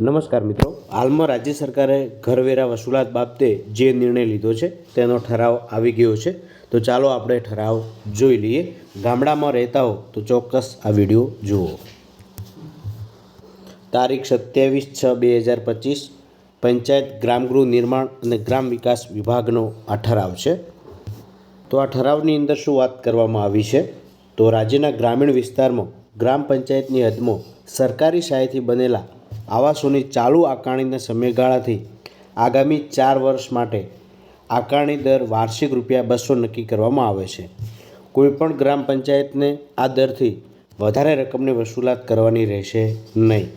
નમસ્કાર મિત્રો. હાલમાં રાજ્ય સરકારે ઘરવેરા વસૂલાત બાબતે જે નિર્ણય લીધો છે, તેનો ઠરાવ આવી ગયો છે. તો ચાલો આપણે ઠરાવ જોઈ લઈએ. ગામડામાં રહેતા હો તો ચોક્કસ આ વીડિયો જુઓ. તારીખ સત્યાવીસ છ બે હજાર પચીસ, પંચાયત ગ્રામગૃહ નિર્માણ અને ગ્રામ વિકાસ વિભાગનો આ ઠરાવ છે. તો આ ઠરાવની અંદર શું વાત કરવામાં આવી છે? તો રાજ્યના ગ્રામીણ વિસ્તારમાં ગ્રામ પંચાયતની હદમાં સરકારી શાળાથી બનેલા આવાસોની ચાલુ આકારણીના સમયગાળાથી આગામી ચાર વર્ષ માટે આકારણી દર વાર્ષિક રૂપિયા બસો નક્કી કરવામાં આવે છે. કોઈપણ ગ્રામ પંચાયતને આ દરથી વધારે રકમની વસૂલાત કરવાની રહેશે નહીં.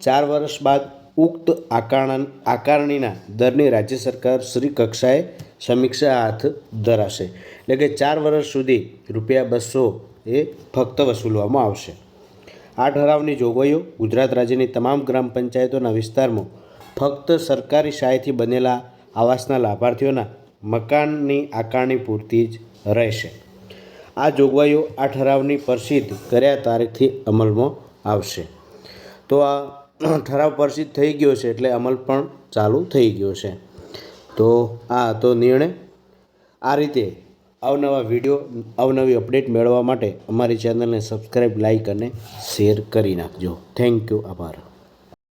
ચાર વર્ષ બાદ ઉક્ત આકારણ, આકારણીના દરની રાજ્ય સરકાર શ્રી કક્ષાએ સમીક્ષા હાથ ધરાશે. એટલે કે ચાર વર્ષ સુધી રૂપિયા બસો એ ફક્ત વસૂલવામાં આવશે. આ ઠરાવની જોગવાઈઓ ગુજરાત રાજ્યની તમામ ગ્રામ પંચાયતોના વિસ્તારમાં ફક્ત સરકારી શાહીથી બનેલા આવાસના લાભાર્થીઓના મકાનની આકારણી પૂરતી જ રહેશે. આ જોગવાઈઓ આ ઠરાવની પ્રસિદ્ધ કર્યા તારીખથી અમલમાં આવશે. તો આ ઠરાવ પ્રસિદ્ધ થઈ ગયો છે એટલે અમલ પણ ચાલુ થઈ ગયો છે. તો આ હતો નિર્ણય. આ રીતે અવનવા વીડિયો, અવનવી અપડેટ મેળવવા માટે અમારી ચેનલને સબસ્ક્રાઈબ લાઈક અને શેર કરી નાખજો. થેન્ક યુ આભાર.